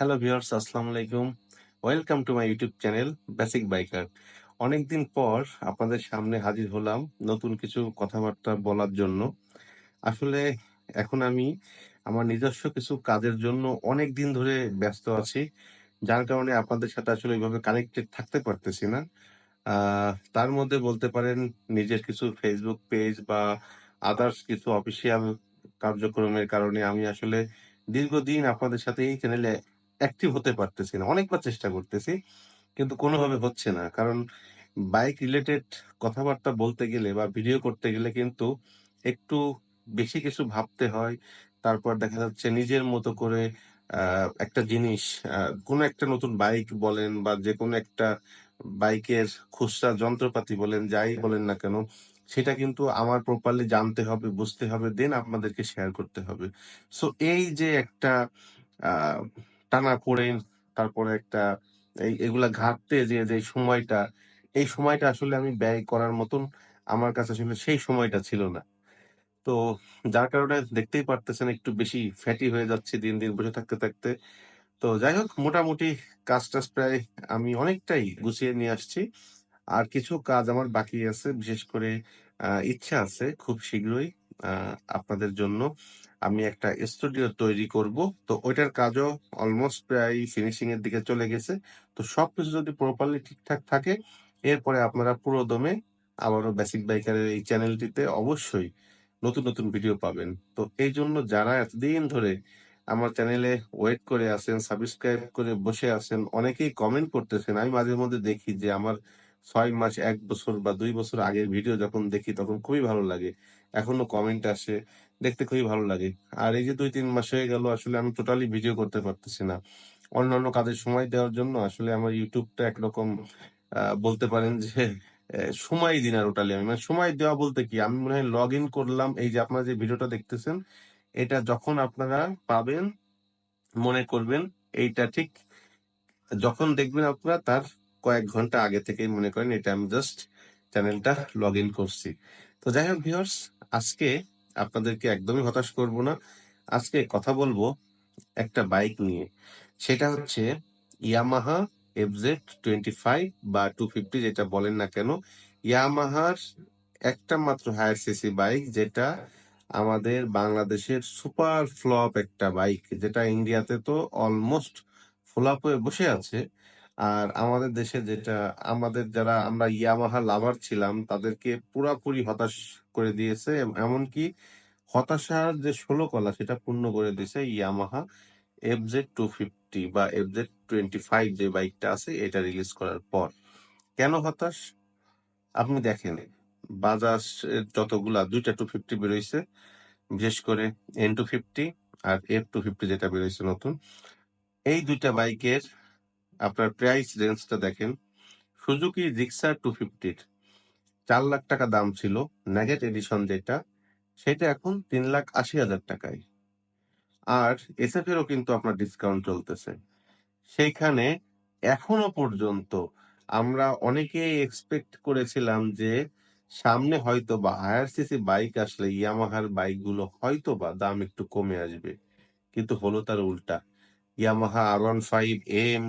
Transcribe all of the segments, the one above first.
Hello viewers আসসালামু আলাইকুম welcome to my YouTube channel basic biker অনেকদিন পর আপনাদের সামনে হাজির হলাম নতুন কিছু কথাবার্তা বলার জন্য। আসলে এখন আমি আমার নিজস্ব কিছু কাজের জন্য অনেক দিন ধরে ব্যস্ত আছি, যার কারণে আপনাদের সাথে আসলে ওইভাবে কানেক্টেড থাকতে পারতেছি না। তার মধ্যে বলতে পারেন নিজের কিছু ফেসবুক পেজ বা আদার্স কিছু অফিসিয়াল কার্যক্রমের কারণে আমি আসলে দীর্ঘদিন আপনাদের সাথে এই চ্যানেলে অ্যাক্টিভ হতে পারতেছি না। অনেকবার চেষ্টা করতেছি, কিন্তু কোনোভাবে হচ্ছে না। কারণ বাইক রিলেটেড কথাবার্তা বলতে গেলে বা ভিডিও করতে গেলে কিন্তু একটু বেশি কিছু ভাবতে হয়। তারপর দেখা যাচ্ছে নিজের মতো করে একটা জিনিস কোনো একটা নতুন বাইক বলেন বা যে কোনো একটা বাইকের খুচরা যন্ত্রপাতি বলেন, যাই বলেন না কেন, সেটা কিন্তু আমার প্রপারলি জানতে হবে, বুঝতে হবে দেন আপনাদেরকে শেয়ার করতে হবে। সো এই যে একটা আহ টানা পড়ে তারপরে একটা এই, এগুলা ঘাটতে যে যে সময়টা, এই সময়টা আসলে আমি ব্যয় করার মতন আমার কাছে আসলে সেই সময়টা ছিল না। তো যার কারণে দেখতেই পারতেছেন একটু বেশি ফ্যাটি হয়ে যাচ্ছে দিন দিন বসে থাকতে থাকতে। তো যাই হোক, মোটামুটি কাজ টাজ প্রায় আমি অনেকটাই গুছিয়ে নিয়ে আসছি। আর কিছু কাজ আমার বাকি আছে, বিশেষ করে ইচ্ছা আছে খুব শীঘ্রই আপনাদের জন্য। আমি একটা স্টুডিও তৈরি করব। তো ওইটার কাজও অলমোস্ট প্রায় ফিনিশিং এর দিকে চলে গেছে। তো সবকিছু যদি প্রপারলি ঠিকঠাক থাকে, এরপরে আপনারা পুরো দমে আবারও বেসিক বাইকারের এই চ্যানেলটিতে অবশ্যই নতুন নতুন ভিডিও পাবেন। তো এই জন্য যারা এতদিন ধরে আমার চ্যানেলে ওয়েট করে আছেন সাবস্ক্রাইব করে বসে আছেন, অনেকেই কমেন্ট করতেছেন। আমি মাঝে মধ্যে দেখি যে আমার ছয় মাস, এক বছর বা দুই বছর আগের ভিডিও যখন দেখি তখন খুবই ভালো লাগে। এখনও কমেন্ট আসে, দেখতে খুবই ভালো লাগে। আর এই যে দুই, তিন মাস হয়ে গেল, আসলে আমি টোটালি ভিডিও করতে পারতেছি না। অন্যান্য কাজের সময় দেওয়ার জন্য আসলে আমার ইউটিউবটা একরকম বলতে পারেন যে সময় দিন আর টোটালি আমি। মানে সময় দেওয়া বলতে কি, আমি মনে হয় লগ ইন করলাম, এই যে আপনারা যে ভিডিওটা দেখতেছেন, এটা যখন আপনারা পাবেন, মনে করবেন, এইটা ঠিক, যখন দেখবেন আপনারা তার কয়েক ঘণ্টা আগে থেকেই মনে করেন এটা আমি জাস্ট চ্যানেলটা লগ ইন করছি। তো যাই হোক ভিউয়ার্স আজকে আপনাদেরকে একদমই হতাশ করব না। আজকে কথা বলব একটা বাইক নিয়ে। সেটা হচ্ছে ইয়ামাহা এফজেড টোয়েন্টি ফাইভ বা টু ফিফটি যেটা বলেন না কেন ইয়ামাহার একটা মাত্র হায়ার সিসি বাইক যেটা আমাদের বাংলাদেশের সুপার ফ্লপ একটা বাইক যেটা ইন্ডিয়াতে তো অলমোস্ট ফ্লপ হয়ে বসে আছে। আর আমাদের দেশে যেটা, আমাদের যারা আমরা ইয়ামাহা লাভার ছিলাম, তাদেরকে পুরাপুরি হতাশ করে দিয়েছে। এম- এমনকি হতাশার যে ষোলো কলা, সেটা পূর্ণ করে দিয়েছে ইয়ামাহা এফজেড টু ফিফটি বা এফজেড টোয়েন্টি ফাইভ যে বাইকটা আছে, এটা রিলিজ করার পর। কেন হতাশ? আপনি দেখেন, বাজাজ যতগুলা, দুইটা টু ফিফটি বেরোইছে, বিশেষ করে এন টু ফিফটি আর এফ টু ফিফটি যেটা বেরোইছে নতুন। এই দুইটা বাইকের আপনার প্রাইস রেঞ্জটা দেখেন। সুজুকি জিক্সার টু ফিফটির চার লাখ টাকা দাম ছিল ন্যাগেট এডিশন যেটা, সেটা এখন তিন লাখ আশি হাজার টাকায়। আর এসএফ এরও কিন্তু আপনার ডিসকাউন্ট চলতেছে। সেইখানে এখনও পর্যন্ত আমরা অনেকেই এক্সপেক্ট করেছিলাম যে সামনে হয়তো বা আইআরসিসি বাইক আসলে ইয়ামাহার বাইকগুলো হয়তো বা দাম একটু কমে আসবে। কিন্তু হলো তার উল্টা। Yamaha R one five M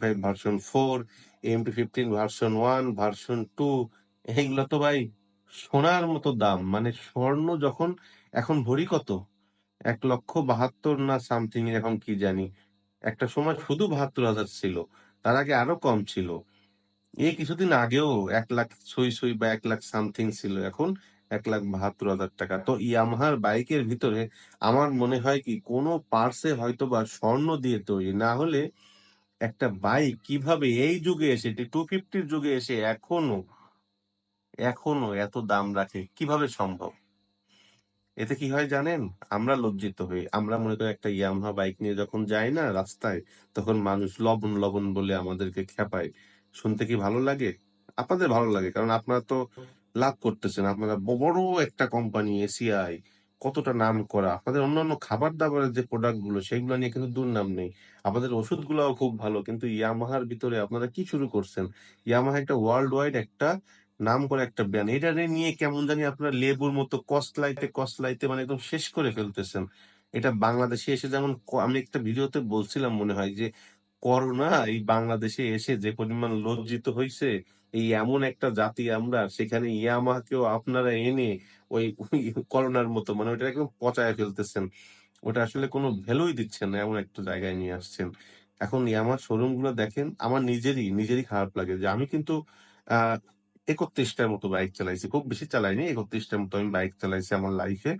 five version four M fifteen version one version two এইগুলো তো ভাই সোনার মতো দাম। মানে স্বর্ণ যখন এখন ভরি কত? এক লক্ষ বাহাত্তর না সামথিং এখন কি জানি। একটা সময় শুধু বাহাত্তর হাজার ছিল, তার আগে আরও কম ছিল। এই কিছুদিন আগেও এক লাখ ছই ছই বা এক লাখ সামথিং ছিল, এখন এক লাখ বাহাত্তর হাজার টাকা। তো ইয়ামাহার বাইকের ভিতরে আমার মনে হয় কি কোনো পার্সে হয়তো বা স্বর্ণ দিয়ে তৈরি, না হলে একটা বাইক কীভাবে এই যুগে এসে টু ফিফটির যুগে এসে এখনও এখনও এত দাম রাখে, কীভাবে সম্ভব? এতে কি হয় জানেন? আমরা লজ্জিত হই। আমরা মনে করি একটা ইয়ামাহা বাইক নিয়ে যখন যাই না রাস্তায়, তখন মানুষ লবণ লবণ বলে আমাদেরকে খেপায়। শুনতে কি ভালো লাগে? আপনাদের ভালো লাগে, কারণ আপনারা তো লাভ করতেছেন। আপনারা বড় একটা কোম্পানি এসিআই কতটা নাম করা আপনাদের অন্যান্য খাবার দাবারের যে প্রোডাক্টগুলো সেগুলো নিয়ে কিন্তু দুর্নাম নেই। আপনাদের ওষুধ গুলাও খুব ভালো কিন্তু ইয়ামাহার ভিতরে আপনারা কি শুরু করছেন? ইয়ামাহা একটা ওয়ার্ল্ড ওয়াইড একটা নাম করে একটা ব্র্যান্ড এটা নিয়ে কেমন জানি আপনার লেবুর মতো কসলাইতে কসলাইতে মানে একদম শেষ করে ফেলতেছেন। এটা বাংলাদেশে এসে যেমন আমি একটা ভিডিওতে বলছিলাম মনে হয় যে, করোনা এই বাংলাদেশে এসে যে পরিমাণ লজ্জিত হইছে, এই এমন একটা জাতি আমরা সেখানে ইয়ামাহাকেও আপনারা এনে ওই করোনার মতো মানে ওইটা একদম পচায় ফেলতেছেন। ওটা আসলে কোনো ভ্যালুই দিচ্ছেন না, এমন একটা জায়গায় নিয়ে আসছেন। এখন ইয়ামাহার শোরুমগুলো দেখেন আমার নিজেরই, নিজেরই খারাপ লাগে যে আমি কিন্তু আ ৩১ টার মতো বাইক চালাইছি। খুব বেশি চালাইনি। ৩১ টার মতো আমি বাইক চালাইছি আমার লাইফে।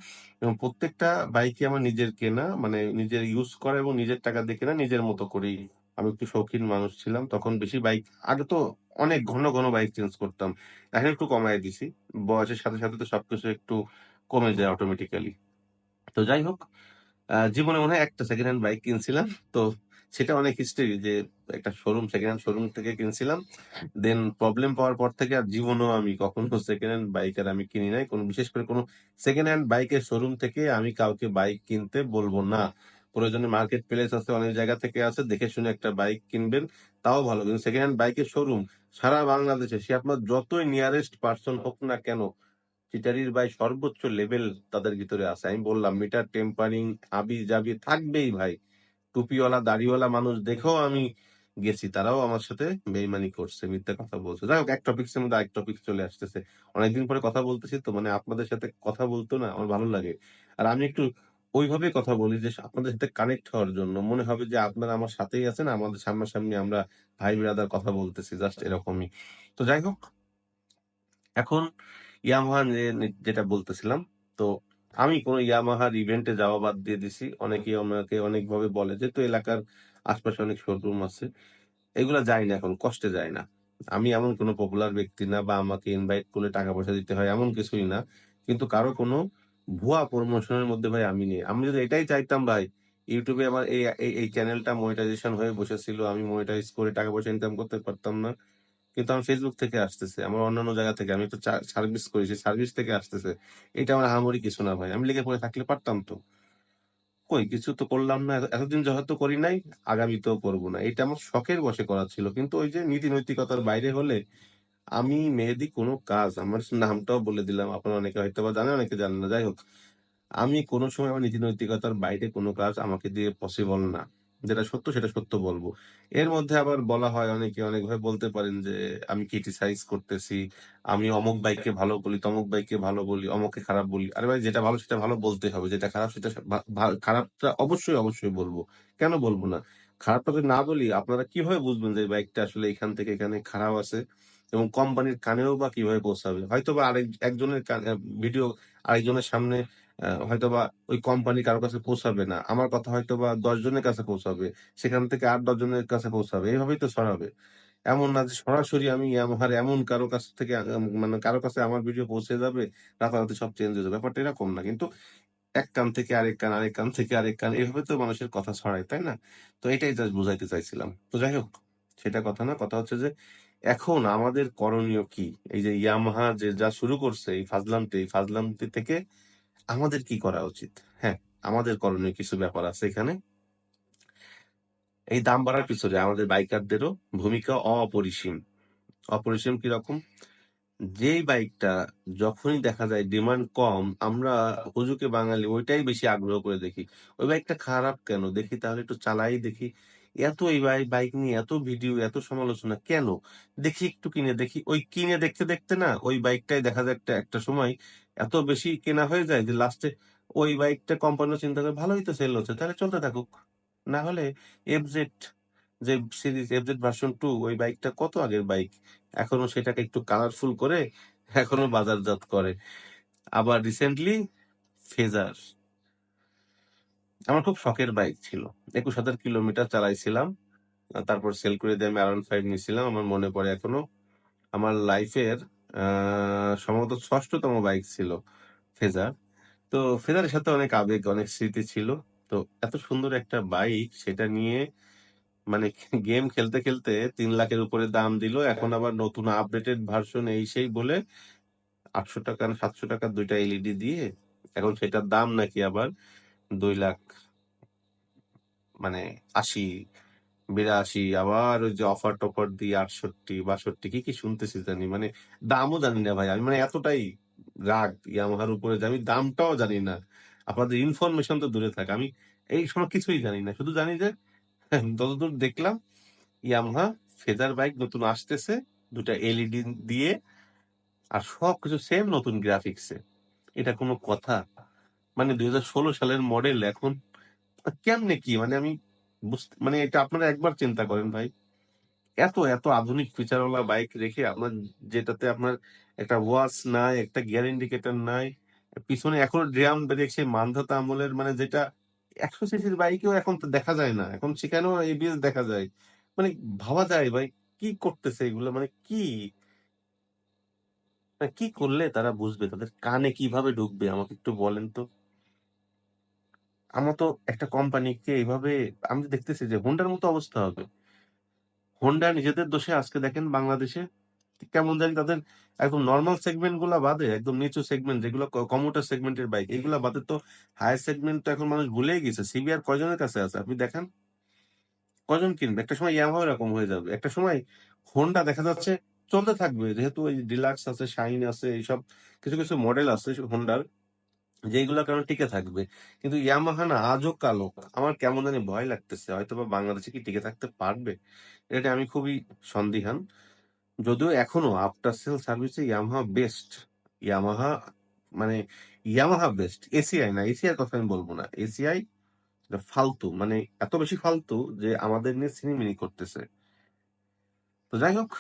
এবং প্রত্যেকটা বাইকই আমার নিজের কেনা, মানে নিজের ইউজ করা এবং নিজের টাকা দিয়ে কেনা, নিজের মতো করেই। আমি একটু শৌখিন মানুষ ছিলাম। তখন বেশি বাইক আগে তো অনেক ঘন, ঘন বাইক চেঞ্জ করতাম। এখন একটু কমায় দিছি। বয়সের সাথে, সাথে তো সবকিছু একটু কমে যায় অটোমেটিক্যালি। তো যাই হোক, জীবনে মনে হয় একটা সেকেন্ড হ্যান্ড বাইক কিনছিলাম। তো সেটা অনেক হিস্টরি যে একটা শোরুম সেকেন্ড হ্যান্ড শোরুম থেকে কিনছিলাম। দেন প্রবলেম পাওয়ার পর থেকে আর জীবনেও আমি কখনো সেকেন্ড হ্যান্ড বাইক আর আমি কিনি নাই। কোনো বিশেষ করে কোনো সেকেন্ড হ্যান্ড বাইকের শোরুম থেকে আমি কাউকে বাইক কিনতে বলব না। প্রয়োজনে মার্কেট প্লেস আছে, অনেক জায়গা থেকে আছে। দেখে শুনে একটা বাইক কিনবেন, তাও ভালো। কিন্তু সেকেন্ড হ্যান্ড বাইকের শোরুম সারা বাংলাদেশে সে আপনার যতই নিয়ারেস্ট পার্সন হোক না কেন, চিটারির ভাই সর্বোচ্চ লেভেল তাদের ভিতরে আছে। আমি বললাম মিটার টেম্পারিং, হাবি-জাবি থাকবেই ভাই। টুপিওয়ালা, দাড়িওয়ালা মানুষ দেখেও আমি গেছি। তারাও আমার সাথে বেইমানি করছে, মিথ্যা কথা বলছে। যাই হোক এক টপিকস এর মধ্যে আরেক টপিক চলে আসতেছে। অনেকদিন পরে কথা বলতেছি তো মানে আপনাদের সাথে কথা বলতো না আমার ভালো লাগে। আর আমি একটু ওইভাবে কথা বলি যে আপনাদের সাথে কানেক্ট হওয়ার জন্য। মনে হবে যে আপনারা আমার সাথেই আছেন, আমাদের সামনাসামনি আমরা ভাই ব্রাদার কথা বলতেছি। জাস্ট এরকমই। তো যাই হোক এখন ইয়ামাহা যেটা বলতেছিলাম। তো আমি কোন ইয়ামাহার ইভেন্টে যাওয়া বাদ দিয়ে দিছি। অনেকেই আমাকে অনেকভাবে বলে যে, "তো এলাকার আশপাশে অনেক শোরুম আছে।" এগুলা যাই না এখন, কষ্টে যায় না। আমি এমন কোন পপুলার ব্যক্তি না বা আমাকে ইনভাইট করলে টাকা পয়সা দিতে হয় এমন কিছুই না। কিন্তু কারও কোন ভুয়া প্রমোশনের মধ্যে ভাই আমি নেই। আমি যদি এটাই চাইতাম ভাই, ইউটিউবে আমার এই এই চ্যানেলটা মনিটাইজেশন হয়ে বসেছিল। আমি মনিটাইজ করে টাকা পয়সা ইনকাম করতে পারতাম না। কিন্তু আমার ফেসবুক থেকে আসতেছে। আমার অন্যান্য জায়গা থেকে আমি তো সার্ভিস করি, সেই সার্ভিস থেকে আসতেছে। এটা আমার আহামরি কিছু না ভাই। আমি লেগে পড়ে থাকলে পারতাম তো। কই কিছু তো করলাম না। এত এতদিন যেহেতু করি নাই, আগামীতেও করব না। এটা আমার শখের বশে করা ছিল। কিন্তু ওই যে নীতি নৈতিকতার বাইরে হলে আমি মেহেদি কোনো কাজ আমার নামটাও বলে দিলাম। আপনারা অনেকে হয়তোবা জানেন, অনেকে জানেন না। যাই হোক, আমি কোন সময় আমার নীতি নৈতিকতার বাইরে কোন কাজ আমাকে দিয়ে পসিবল না। যেটা সত্য সেটা সত্য বলব। এর মধ্যে আবার বলা হয় অনেকে অনেকভাবে বলতে পারেন যে আমি ক্রিটিসাইজ করতেছি। আমি অমুক বাইককে ভালো বলি, তমুক বাইককে ভালো বলি, অমুককে খারাপ বলি। আরে ভাই যেটা ভালো সেটা ভালো বলতেই হবে। যেটা খারাপ সেটা খারাপটা অবশ্যই, অবশ্যই বলব কেন বলব না? খারাপটা যদি না বলি আপনারা কীভাবে বুঝবেন যে বাইকটা আসলে এখান থেকে এখানে খারাপ আছে এবং কোম্পানির কানেও বা কীভাবে পৌঁছাবে? হয়তো বা আরেক একজনের ভিডিও আরেকজনের সামনে হয়তো হয়তোবা ওই কোম্পানি কারও কাছে পৌঁছাবে না। আমার কথা হয়তোবা ১০ জনের কাছে পৌঁছাবে। সেখান থেকে ৮-১০ জনের কাছে পৌঁছাবে। এভাবেই তো ছড়াবে। এমন না যে সরাসরি আমি ইয়ামাহার এমন কারও কাছ থেকে মানে কারও কাছে আমার ভিডিও পৌঁছে যাবে, রাতারাতি সব চেঞ্জ হয়ে যাবে। ব্যাপারটা এরকম না। কিন্তু এক কান থেকে আরেক কান, আরেক কান থেকে আরেক কান এভাবে তো মানুষের কথা ছড়ায়, তাই না? তো এটাই জাস্ট বুঝাইতে চাইছিলাম। তো যাই হোক, সেটা কথা না। কথা হচ্ছে যে এখন আমাদের করণীয় কি? এই যে ইয়ামাহা যে যা শুরু করছে এই ফাজলামটি, এই ফাজলামটি থেকে আমাদের কি করা উচিত? হ্যাঁ, আমাদের করণীয় কিছু ব্যাপার আছে এখানে। এই দাম বাড়ার পিছনে আমাদের বাইকারদেরও ভূমিকা অপরিসীম। অপরিসীম কীরকম? যেই বাইকটা যখনই দেখা যায় ডিমান্ড কম, আমরা হুজুকে বাঙালি ওইটাই বেশি আগ্রহ করে দেখি। ওই বাইকটা খারাপ কেন? দেখি তাহলে একটু চালাই দেখি। এত এই বাই বাইক নিয়ে এত ভিডিও, এত সমালোচনা কেন? দেখি একটু কিনে দেখি। ওই কিনে দেখতে, দেখতে না ওই বাইকটাই দেখা যায় একটা, একটা সময় এত বেশি কেনা হয়ে যায় যে লাস্টে ওই বাইকটা কোম্পানিও চিন্তা করে ভালোই তো সেল হচ্ছে। তাহলে চলতে থাকুক। না হলে FZ যে সিরিজ FZ ভার্সন টু ওই বাইকটা কত আগের বাইক। এখনও সেটাকে একটু কালারফুল করে এখনও বাজারজাত করে। আবার রিসেন্টলি ফেজার। আমার খুব শখের বাইক ছিল। ২১,০০০ কিলোমিটার চালাইছিলাম। তারপর সেল করে দিয়ে আমি R15 নিয়েছিলাম আমার মনে পড়ে এখনও। আমার লাইফের সম্ভবত ষষ্ঠতম বাইক ছিল ফেজার। তো ফেজারের সাথে অনেক আবেগ, অনেক স্মৃতি ছিল। তো এত সুন্দর একটা বাইক সেটা নিয়ে মানে গেম খেলতে, খেলতে তিন লাখের উপরে দাম দিল। এখন আবার নতুন আপডেটেড ভার্সন এই সেই বলে ৳৮০০ না ৳৭০০ র ২ টা এলইডি দিয়ে এখন সেটার দাম নাকি আবার ২ লাখ মানে ৮০, ৮২ আবার ওই যে অফার-টফার দিয়ে ৬৮, ৬২ কি, কি শুনতেছি জানি। মানে দামও জানি না ভাই। আমি মানে এতটাই রাগ ইয়ামাহার উপরে যে আমি দামটাও জানি না। আপনাদের ইনফরমেশন তো দূরে থাকে আমি এই সময় কিছুই জানি না। শুধু জানি যে যতদূর দেখলাম ইয়ামাহা ফেদার বাইক নতুন আসতেছে। ২ টা এলইডি দিয়ে আর সবকিছু সেম নতুন গ্রাফিক্সে। এটা কোনো কথা? মানে ২০১৬ সালের মডেল এখন কেমনে কি? মানে আমি মানে এটা আপনারা একবার চিন্তা করেন ভাই। এত, এত আধুনিক ফিচারওয়ালা বাইক রেখে আপনার যেটাতে আপনার একটা ওয়াচ নাই, একটা গিয়ার ইন্ডিকেটর নাই। পিছনে এখনও ড্রাম ব্রেক সেই মান্ধাতা আমলের মানে যেটা ১০০ সিসির বাইকেও এখন তো দেখা যায় না। এখন সেখানেও এবিএস দেখা যায়। মানে ভাবা যায় ভাই কি করতেছে এগুলো? মানে কি? মানে কি করলে তারা বুঝবে? তাদের কানে কীভাবে ঢুকবে আমাকে একটু বলেন তো? আমরা তো একটা কোম্পানিকে এভাবে আমি দেখতেছি যে হোন্ডার মতো অবস্থা হবে। হোন্ডা নিজেদের দোষে আজকে দেখেন বাংলাদেশে কেমন জানি তাদের একদম নর্মাল সেগমেন্টগুলা বাদে একদম নিচু সেগমেন্ট যেগুলো ক কম্যুটার সেগমেন্টের বাইক এগুলা বাদে তো হায়ার সেগমেন্ট তো এখন মানুষ ভুলেই গেছে। সিবিআর কয়জনের কাছে আছে আপনি দেখেন কয়জন কিনবে? একটা সময় ইয়ামাহাও এরকম হয়ে যাবে। একটা সময় হোন্ডা দেখা যাচ্ছে চলতে থাকবে। যেহেতু ওই ডিলাক্স আছে, শাইন আছে এইসব কিছু, কিছু মডেল আছে হোন্ডার যেইগুলার কারণে টিকে থাকবে। কিন্তু ইয়ামাহা না আজও কালো। আমার কেমন জানি ভয় লাগতেছে। হয়তো বা বাংলাদেশে কি টিকে থাকতে পারবে? এটা আমি খুবই সন্দিহান। যদিও এখনও আফটার সেল সার্ভিসে ইয়ামাহা বেস্ট। ইয়ামাহা মানে ইয়ামাহা বেস্ট। এসিআই না। এসিআই এর কথা আমি বলব না। এসিআই ফালতু। মানে এত বেশি ফালতু যে আমাদের নিয়ে ছিনিমিনি করতেছে। তো যাই হোক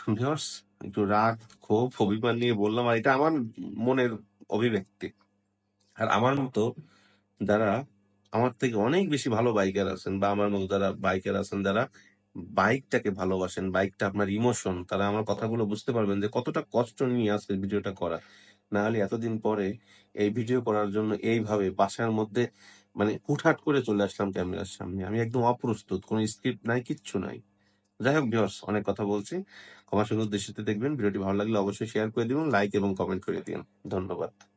একটু রাগ, ক্ষোভ, অভিমান নিয়ে বললাম আর এটা আমার মনের অভিব্যক্তি। আর আমার মতো যারা আমার থেকে অনেক বেশি ভালো বাইকার আছেন বা আমার মতো যারা বাইকার আছেন যারা বাইকটাকে ভালোবাসেন, বাইকটা আপনার ইমোশন তারা আমার কথাগুলো বুঝতে পারবেন যে কতটা কষ্ট নিয়ে আজকে ভিডিওটা করা। না হলে এতদিন পরে এই ভিডিও করার জন্য এইভাবে বাসার মধ্যে মানে হুটহাট করে চলে আসলাম ক্যামেরার সামনে। আমি একদম অপ্রস্তুত। কোন স্ক্রিপ্ট নাই, কিচ্ছু নাই। যাই হোক ভিউয়ার্স অনেক কথা বলছি। ক্ষমা সুন্দর দৃষ্টিতে দেখবেন। ভিডিওটি ভালো লাগলে অবশ্যই শেয়ার করে দিবেন, লাইক এবং কমেন্ট করে দিয়েন। ধন্যবাদ।